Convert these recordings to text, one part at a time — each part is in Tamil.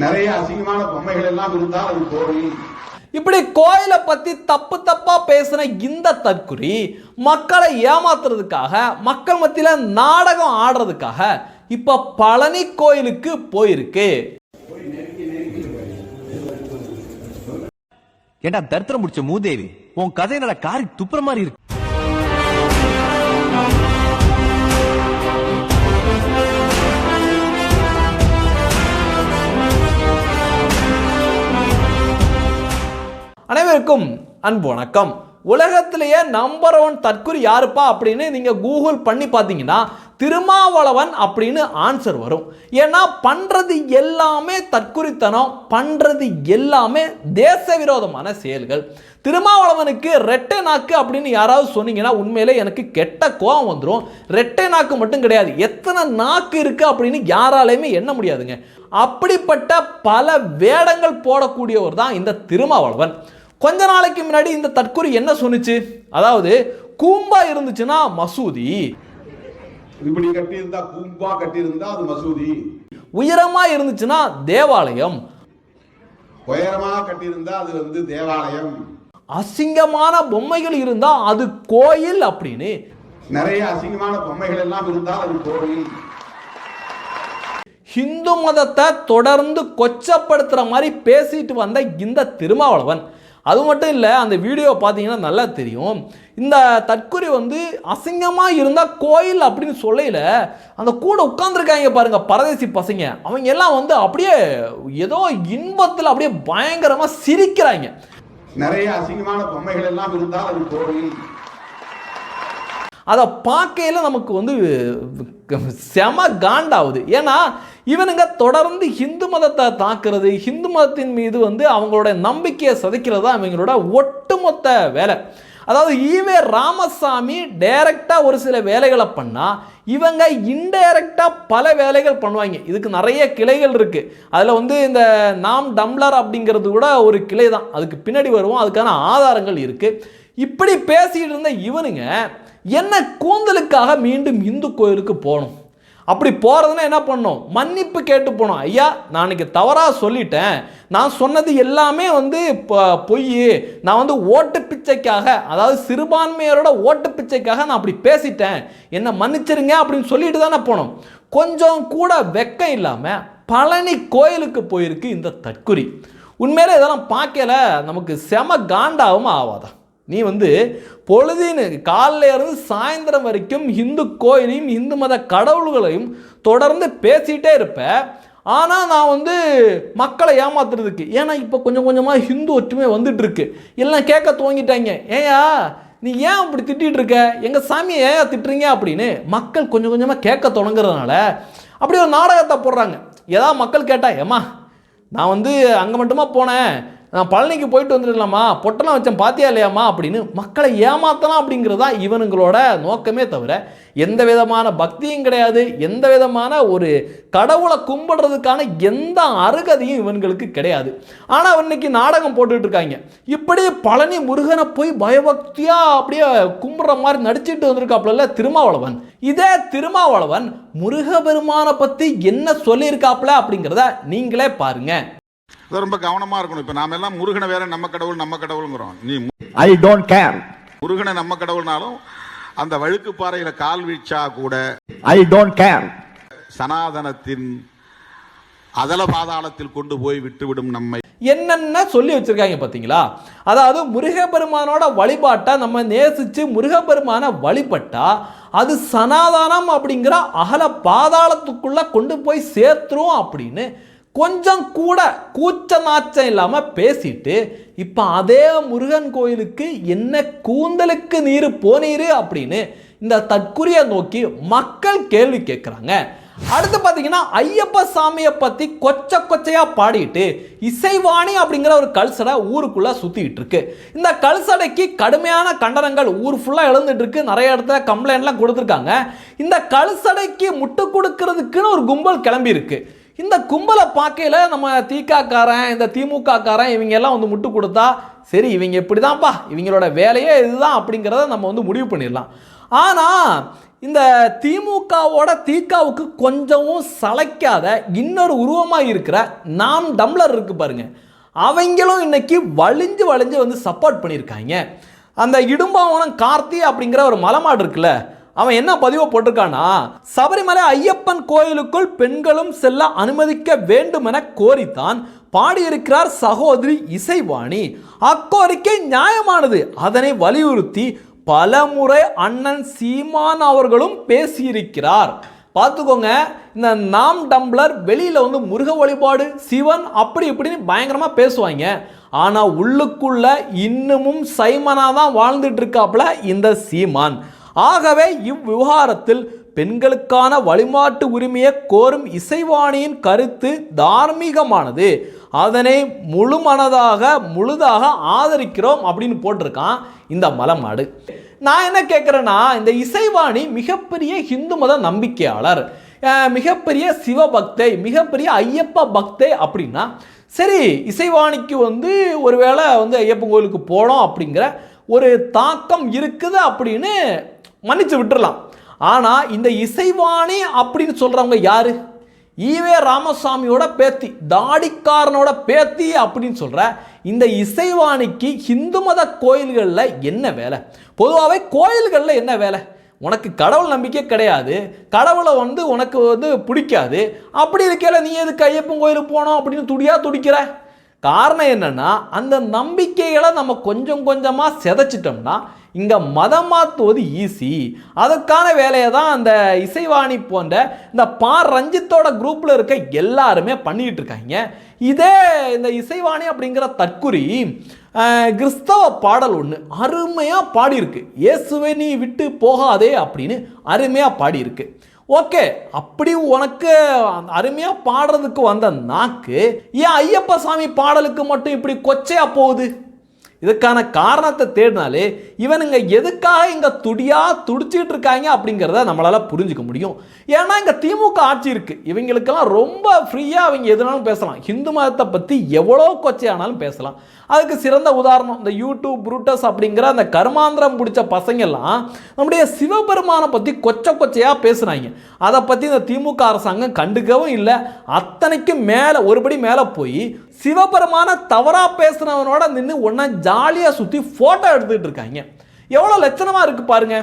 நிறைய அசிங்கமான பொம்மைகள் எல்லாம் இருந்தால் அது கோவில் இப்படி கோயிலை பத்தி தப்பு தப்பா பேசின இந்த தற்குறி மக்களை ஏமாத்துறதுக்காக மக்கள் மத்தியில நாடகம் ஆடுறதுக்காக இப்ப பழனி கோயிலுக்கு போயிருக்கு. ஏண்டா தரித்திரம் முடிச்ச மூதேவி உன் கதை என்னடா காரி துப்புற மாதிரி இருக்கு. அனைவருக்கும் அன்பு வணக்கம். உலகத்திலேயே நம்பர் ஒன் தற்குறி யாருப்பா அப்படின்னு நீங்கள் கூகுள் பண்ணி பார்த்தீங்கன்னா திருமாவளவன் அப்படின்னு ஆன்சர் வரும். ஏன்னா பண்ணுறது எல்லாமே தற்குறித்தனம் பண்ணுறது எல்லாமே தேச விரோதமான செயல்கள். திருமாவளவனுக்கு ரெட்டை நாக்கு அப்படின்னு யாராவது சொன்னீங்கன்னா உண்மையிலே எனக்கு கெட்ட கோபம் வந்துடும் ரெட்டை நாக்கு மட்டும் கிடையாது எத்தனை நாக்கு இருக்குது அப்படின்னு யாராலையுமே எண்ண முடியாதுங்க. அப்படிப்பட்ட பல வேடங்கள் போடக்கூடியவர் தான் இந்த திருமாவளவன். கொஞ்ச நாளைக்கு முன்னாடி இந்த தற்குறி என்ன சொன்னுச்சு? அதாவது கூம்பா இருந்துச்சுன்னா மசூதி. இப்படி கட்டியிருந்தா கூம்பா கட்டியிருந்தா அது மசூதி. உயரமா இருந்துச்சுன்னா தேவாலயம். உயரமா கட்டியிருந்தா அது வந்து தேவாலயம். அசிங்கமான பொம்மைகள் இருந்தா அது கோயில் அப்படின்னு. நிறைய அசிங்கமான பொம்மைகள் எல்லாம் இருந்தால் அது கோவில். ஹிந்து மதத்தை தொடர்ந்து கொச்சப்படுத்துற மாதிரி பேசிட்டு வந்த இந்த திருமாவளவன். அது மட்டும் இல்லை அந்த வீடியோ பார்த்தீங்கன்னா நல்லா தெரியும். இந்த தற்குறி வந்து அசிங்கமாக இருந்தால் கோயில் அப்படின்னு சொல்லையில அந்த கூட உட்காந்துருக்காங்க பாருங்க பரதேசி பசங்க. அவங்க எல்லாம் வந்து அப்படியே ஏதோ இன்பத்தில் அப்படியே பயங்கரமாக சிரிக்கிறாங்க. நிறைய அசிங்கமான பொம்மைகள் எல்லாம் இருந்தால் அது கோவில். அதை பார்க்கையில் நமக்கு வந்து செம காண்டாகுது. ஏன்னா இவனுங்க தொடர்ந்து ஹிந்து மதத்தை தாக்குறது ஹிந்து மதத்தின் மீது வந்து அவங்களோட நம்பிக்கையை சதைக்கிறது தான் இவங்களோட ஒட்டுமொத்த வேலை. அதாவது ஈவே ராமசாமி டைரக்டாக ஒரு சில வேலைகளை பண்ணால் இவங்க இன்டைரக்டாக பல வேலைகள் பண்ணுவாங்க. இதுக்கு நிறைய கிளைகள் இருக்குது அதில் வந்து இந்த நாம் டம்ளர் அப்படிங்கிறது கூட ஒரு கிளை தான். அதுக்கு பின்னாடி வருவோம். அதுக்கான ஆதாரங்கள் இருக்குது இப்படி பேசிகிட்டு இருந்த இவனுங்க என்ன கூந்தலுக்காக மீண்டும் இந்து கோயிலுக்கு போகணும்? அப்படி போகிறதுனா என்ன பண்ணணும்? மன்னிப்பு கேட்டு போகணும். ஐயா நான் இன்றைக்கி தவறாக சொல்லிட்டேன். நான் சொன்னது எல்லாமே வந்து பொய். நான் வந்து ஓட்டு பிச்சைக்காக அதாவது சிறுபான்மையரோட ஓட்டு பிச்சைக்காக நான் அப்படி பேசிட்டேன். என்னை மன்னிச்சிருங்க அப்படின்னு சொல்லிட்டு தானே போனோம். கொஞ்சம் கூட வெக்கம் இல்லாமல் பழனி கோயிலுக்கு போயிருக்கு இந்த தற்குறி உண்மையிலே இதெல்லாம் பார்க்கல. நமக்கு செம காண்டாவும் ஆவாதான் நீ வந்து பொழுதின்னு காலையில இருந்து சாயந்தரம் வரைக்கும் இந்து கோயிலையும் இந்து மத கடவுள்களையும் தொடர்ந்து பேசிகிட்டே இருப்ப. ஆனால் நான் வந்து மக்களை ஏமாத்துறதுக்கு ஏன்னா இப்போ கொஞ்சம் கொஞ்சமாக ஹிந்து ஒற்றுமை வந்துட்டு இருக்கு எல்லாம் கேட்க துவங்கிட்டாங்க. ஏயா நீ ஏன் அப்படி திட்டிகிட்டு இருக்க? எங்கள் சாமியை ஏன் திட்டுறீங்க அப்படின்னு மக்கள் கொஞ்சம் கொஞ்சமாக கேட்க தொடங்குறதுனால அப்படி ஒரு நாடகத்தை போடுறாங்க. ஏதாவது மக்கள் கேட்டா ஏமா நான் வந்து அங்கே மட்டுமா போனேன்? நான் பழனிக்கு போயிட்டு வந்துடலாமா பொட்டெல்லாம் வச்சேன் பாத்தியா இல்லையாம்மா? அப்படின்னு மக்களை ஏமாத்தலாம் அப்படிங்கிறது தான் இவனுங்களோட நோக்கமே தவிர எந்த விதமான பக்தியும் கிடையாது. எந்த விதமான ஒரு கடவுளை கும்பிடுறதுக்கான எந்த அருகதையும் இவன்களுக்கு கிடையாது. ஆனால் இன்னைக்கு நாடகம் போட்டுட்டு இருக்காங்க. இப்படி பழனி முருகனை போய் பயபக்தியாக அப்படியே கும்பிட்ற மாதிரி நடிச்சிட்டு வந்திருக்காப்புல திருமாவளவன். இதே திருமாவளவன் முருகபெருமானை பற்றி என்ன சொல்லியிருக்காப்புல அப்படிங்கிறத நீங்களே பாருங்க. ரொம்ப கவனமா இருக்கணும் இப்ப நாம எல்லாம் முருகனை வேற நம்ம கடவுள் நம்ம கடவுளுங்கிறோம் நீ I don't care. முருகனை நம்ம கடவுள்னாலும் அந்த வழுக்கு பாறையில கால் வீழ்ச்சா கூட I don't care. சனாதனத்தின் அதல பாதாளத்தில் கொண்டு போய் விட்டுவிடும் நம்மை என்னென்ன சொல்லி வச்சிருக்காங்க பார்த்தீங்களா அதாவது முருகப்பெருமானோட வழிபாட்டை நம்ம நேசித்து முருகப்பெருமானை வழிபட்டா அது சனாதனம் அப்படிங்கிற அகல பாதாளத்துக்குள்ள கொண்டு போய் சேர்த்துரும் அப்படின்னு கொஞ்சம் கூட கூச்ச நாச்சம் இல்லாமல் பேசிட்டு இப்போ அதே முருகன் கோயிலுக்கு என்ன கூந்தலுக்கு நீர் போனீர் அப்படின்னு இந்த தற்குறியை நோக்கி மக்கள் கேள்வி கேட்குறாங்க அடுத்து பார்த்தீங்கன்னா ஐயப்ப சாமியை பற்றி கொச்ச கொச்சையாக பாடிட்டு இசைவாணி அப்படிங்கிற ஒரு கல்சடை ஊருக்குள்ளே சுற்றிக்கிட்டு இருக்கு. இந்த கல்சடைக்கு கடுமையான கண்டனங்கள் ஊர் ஃபுல்லாக எழுந்துட்டு இருக்கு. நிறைய இடத்துல கம்ப்ளைண்ட்லாம் கொடுத்துருக்காங்க. இந்த கல்சடைக்கு முட்டு கொடுக்கறதுக்குன்னு ஒரு கும்பல் கிளம்பி இருக்குது இந்த கும்பலை பார்க்கையில் நம்ம திகாக்காரன் இந்த திமுகக்காரன் இவங்க எல்லாம் வந்து முட்டு கொடுத்தா சரி இவங்க இப்படிதான்ப்பா இவங்களோட வேலையே இதுதான் அப்படிங்கிறத நம்ம வந்து முடிவு பண்ணிடலாம். ஆனால் இந்த திமுகவோட திகாவுக்கு கொஞ்சமும் சளைக்காத இன்னொரு உருவமாக இருக்கிற நாம் டம்ளர் இருக்கு பாருங்கள் அவங்களும் இன்னைக்கு வலிஞ்சு வலிஞ்சு வந்து சப்போர்ட் பண்ணியிருக்காங்க. அந்த இடும்பாவனம் கார்த்தி அப்படிங்கிற ஒரு மலைமாடு இருக்குல்ல அவன் என்ன பதிவை போட்டிருக்கானா சபரிமலை ஐயப்பன் கோயிலுக்குள் பெண்களும் செல்ல அனுமதிக்க வேண்டும் என கோரித்தான் பாடியிருக்கிறார் சகோதரி இசைவாணி. அக்கோரிக்கை நியாயமானது. அதனை வலியுறுத்தி பலமுறை அண்ணன் சீமான் அவர்களும் பேசியிருக்கிறார். பார்த்துக்கோங்க இந்த நாம் டம்ளர் வெளியில் வந்து முருக வழிபாடு சிவன் அப்படி இப்படின்னு பயங்கரமாக பேசுவாங்க. ஆனால் உள்ளுக்குள்ள இன்னமும் சைமனாக தான் வாழ்ந்துட்டு இருக்காப்புல இந்த சீமான். ஆகவே இவ்விவகாரத்தில் பெண்களுக்கான வழிமாட்டு உரிமையை கோரும் இசைவாணியின் கருத்து தார்மீகமானது. அதனை முழு மனதாக முழுதாக ஆதரிக்கிறோம் அப்படின்னு போட்டிருக்கான் இந்த மலமாடு. நான் என்ன கேட்குறேன்னா இந்த இசைவாணி மிகப்பெரிய ஹிந்து மத நம்பிக்கையாளர். மிகப்பெரிய சிவபக்தை மிகப்பெரிய ஐயப்ப பக்தை அப்படின்னா சரி இசைவாணிக்கு வந்து ஒருவேளை வந்து ஐயப்பன் கோயிலுக்கு போனோம் அப்படிங்கிற ஒரு தாக்கம் இருக்குது அப்படின்னு மன்னிச்சு விட்டுறலாம். ஆனால் இந்த இசைவாணி அப்படின்னு சொல்கிறவங்க யார்? ஈவே ராமசாமியோட பேத்தி தாடிக்காரனோட பேத்தி அப்படின்னு சொல்கிற இந்த இசைவாணிக்கு இந்து மத கோயில்களில் என்ன வேலை? பொதுவாகவே கோயில்களில் என்ன வேலை? உனக்கு கடவுள் நம்பிக்கை கிடையாது கடவுளை வந்து உனக்கு வந்து பிடிக்காது அப்படி இருக்கையில நீ எதுக்கு ஐயப்பன் கோயிலுக்கு போனோம் அப்படின்னு துடியா துடிக்கிற? காரணம் என்னென்னா அந்த நம்பிக்கைகளை நம்ம கொஞ்சம் கொஞ்சமாக சிதைச்சிட்டோம்னா இங்கே மதம் மாற்றுவது ஈஸி அதற்கான வேலையை தான் அந்த இசைவாணி போன்ற இந்த பா ரஞ்சித்தோட குரூப்பில் இருக்க எல்லாருமே பண்ணிக்கிட்டு இருக்காங்க. இதே இந்த இசைவாணி அப்படிங்கிற தற்குறி கிறிஸ்தவ பாடல் ஒன்று அருமையாக பாடியிருக்கு. இயேசுவை நீ விட்டு போகாதே அப்படின்னு அருமையாக பாடியிருக்கு. ஓகே அப்படி உனக்கு அருமையாக பாடுறதுக்கு வந்த நாக்கு ஏன் ஐயப்ப சாமி பாடலுக்கு மட்டும் இப்படி கொச்சையாக போகுது? இதுக்கான காரணத்தை தேடினாலே இவனுங்க எதுக்காக இங்கே துடியா துடிச்சிட்டு இருக்காங்க அப்படிங்கிறத நம்மளால் புரிஞ்சுக்க முடியும். ஏன்னா இங்கே திமுக ஆட்சி இருக்கு. இவங்களுக்கெல்லாம் ரொம்ப ஃப்ரீயாக அவங்க எதுனாலும் பேசலாம். ஹிந்து மதத்தை பற்றி எவ்வளோ கொச்சையானாலும் பேசலாம். அதுக்கு சிறந்த உதாரணம் இந்த யூடியூப் புரூட்டஸ் அப்படிங்கிற அந்த கர்மாந்திரம் பிடிச்ச பசங்கெல்லாம் நம்முடைய சிவபெருமானை பற்றி கொச்ச கொச்சையாக பேசுனாங்க. அதை பற்றி இந்த திமுக அரசாங்கம் கண்டுக்கவும் இல்லை. அத்தனைக்கும் மேலே ஒருபடி மேலே போய் சிவபெருமான தவறாக பேசுனவனோட நின்று ஒன்றா ஜாலியாக சுற்றி ஃபோட்டோ எடுத்துகிட்டு இருக்காங்க. எவ்வளோ லட்சணமாக இருக்குது பாருங்க.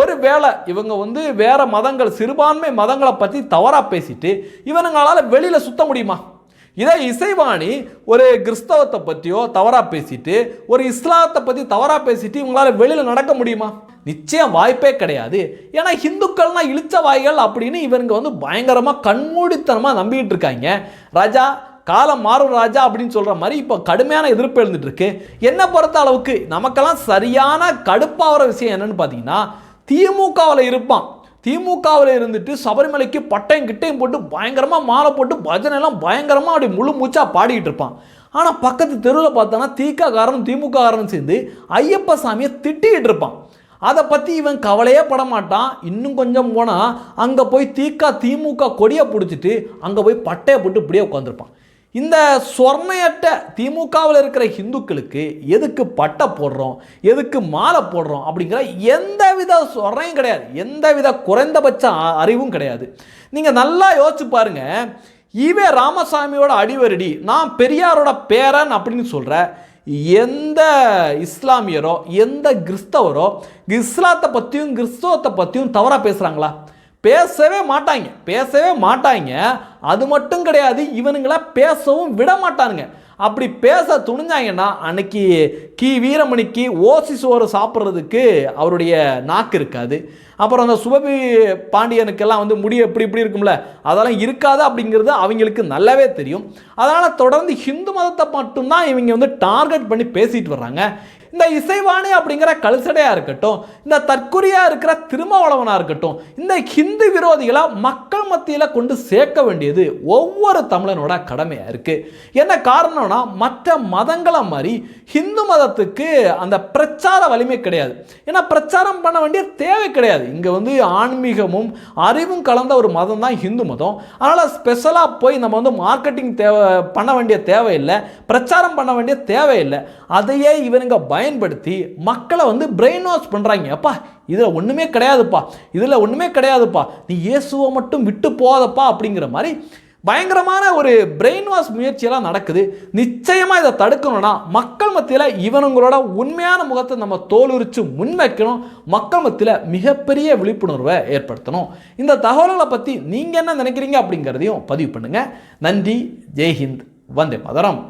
ஒரு வேளை இவங்க வந்து வேறு மதங்கள் சிறுபான்மை மதங்களை பற்றி தவறாக பேசிட்டு இவனுங்களால் வெளியில் சுத்த முடியுமா? இதே இசைவாணி ஒரு கிறிஸ்தவத்தை பற்றியோ தவறாக பேசிட்டு ஒரு இஸ்லாத்தை பற்றி தவறாக பேசிட்டு இவங்களால் வெளியில் நடக்க முடியுமா? நிச்சயம் வாய்ப்பே கிடையாது. ஏன்னா ஹிந்துக்கள்னால் இழிச்ச வாய்கள் அப்படின்னு இவங்க வந்து பயங்கரமாக கண்மூடித்தனமாக நம்பிக்கிட்டு இருக்காங்க. ராஜா காலம் மாறும் ராஜா அப்படின்னு சொல்கிற மாதிரி இப்போ கடுமையான எதிர்ப்பு எழுந்துட்டுருக்கு. என்ன என்னை பொறுத்த அளவுக்கு நமக்கெல்லாம் சரியான கடுப்பாகிற விஷயம் என்னன்னு பார்த்தீங்கன்னா திமுகவில் இருப்பான். திமுகவில் இருந்துட்டு சபரிமலைக்கு பட்டையும் கிட்டையும் போட்டு பயங்கரமாக மாலை போட்டு பஜனைலாம் பயங்கரமாக அப்படி முழு மூச்சாக பாடிக்கிட்டு இருப்பான். ஆனால் பக்கத்து தெருவில் பார்த்தோன்னா திக திமுககாரனும் சேர்ந்து ஐயப்ப சாமியை திட்டிக்கிட்டு இருப்பான். அதை பற்றி இவன் கவலையே பட மாட்டான். இன்னும் கொஞ்சம் போனால் அங்கே போய் தீக்கா திமுக கொடியை பிடிச்சிட்டு அங்கே போய் பட்டையை போட்டு இப்படியே உட்காந்துருப்பான் இந்த சொர்ணையற்ற திமுகவில் இருக்கிற ஹிந்துக்களுக்கு எதுக்கு பட்டை போடுறோம் எதுக்கு மாலை போடுறோம் அப்படிங்கிற எந்தவித சொர்ணையும் கிடையாது. எந்த வித குறைந்தபட்ச அ- அறிவும் கிடையாது. நீங்கள் நல்லா யோசிச்சு பாருங்கள் ஈவே ராமசாமியோட அடிவரடி நான் பெரியாரோட பேரன் அப்படின்னு சொல்கிற எந்த இஸ்லாமியரோ எந்த கிறிஸ்தவரோ இஸ்லாத்தை பற்றியும் கிறிஸ்தவத்தை பற்றியும் தவறாக பேசுகிறாங்களா பேசவே மாட்டாங்க. பேசவே மாட்டாங்க. அது மட்டும் கிடையாது இவனுங்கள பேசவும் விட மாட்டானுங்க. அப்படி பேச துணிஞ்சாங்கன்னா அன்னைக்கு கி. வீரமணிக்கு ஓசி சோறு சாப்பிட்றதுக்கு அவருடைய நாக்கு இருக்காது. அப்புறம் அந்த சுபபி பாண்டியனுக்கெல்லாம் வந்து முடி எப்படி இப்படி இருக்கும்ல அதெல்லாம் இருக்காது அப்படிங்கிறது அவங்களுக்கு நல்லாவே தெரியும். அதனால் தொடர்ந்து ஹிந்து மதத்தை மட்டும்தான் இவங்க வந்து டார்கெட் பண்ணி பேசிட்டு வர்றாங்க. இந்த இசைவாணி அப்படிங்கிற கல்சடையாக இருக்கட்டும் இந்த தற்குறியாக இருக்கிற திருமாவளவனாக இருக்கட்டும் இந்த ஹிந்து விரோதிகளை மக்கள் மத்தியில் கொண்டு சேர்க்க வேண்டியது ஒவ்வொரு தமிழனோட கடமையாக இருக்குது என்ன காரணம்னா மற்ற மதங்களை மாதிரி ஹிந்து மதத்துக்கு அந்த பிரச்சார வலிமை கிடையாது. ஏன்னா பிரச்சாரம் பண்ண வேண்டிய தேவை கிடையாது. இங்கே வந்து ஆன்மீகமும் அறிவும் கலந்த ஒரு மதம் தான் ஹிந்து மதம். அதனால் ஸ்பெஷலாக போய் நம்ம வந்து மார்க்கெட்டிங் தேவை பண்ண வேண்டிய தேவையில்லை. பிரச்சாரம் பண்ண வேண்டிய தேவையில்லை. அதையே இவனுங்க பயன்படுத்தி மக்களை வந்து பிரெயின் வாஷ் பண்ணுறாங்க அப்பா இதில் ஒன்றுமே கிடையாதுப்பா. இதில் ஒன்றுமே கிடையாதுப்பா. நீ இயேசுவை மட்டும் விட்டு போதப்பா அப்படிங்கிற மாதிரி பயங்கரமான ஒரு பிரெயின் வாஷ் முயற்சியெல்லாம் நடக்குது. நிச்சயமாக இதை தடுக்கணும்னா மக்கள் மத்தியில் இவனுங்களோட உண்மையான முகத்தை நம்ம தோலுரிச்சு முன்வைக்கணும். மக்கள் மத்தியில் மிகப்பெரிய விழிப்புணர்வை ஏற்படுத்தணும். இந்த தகவல்களை பற்றி நீங்கள் என்ன நினைக்கிறீங்க அப்படிங்கிறதையும் பதிவு பண்ணுங்கள் நன்றி. ஜெய்ஹிந்த். வந்தே மதரம்.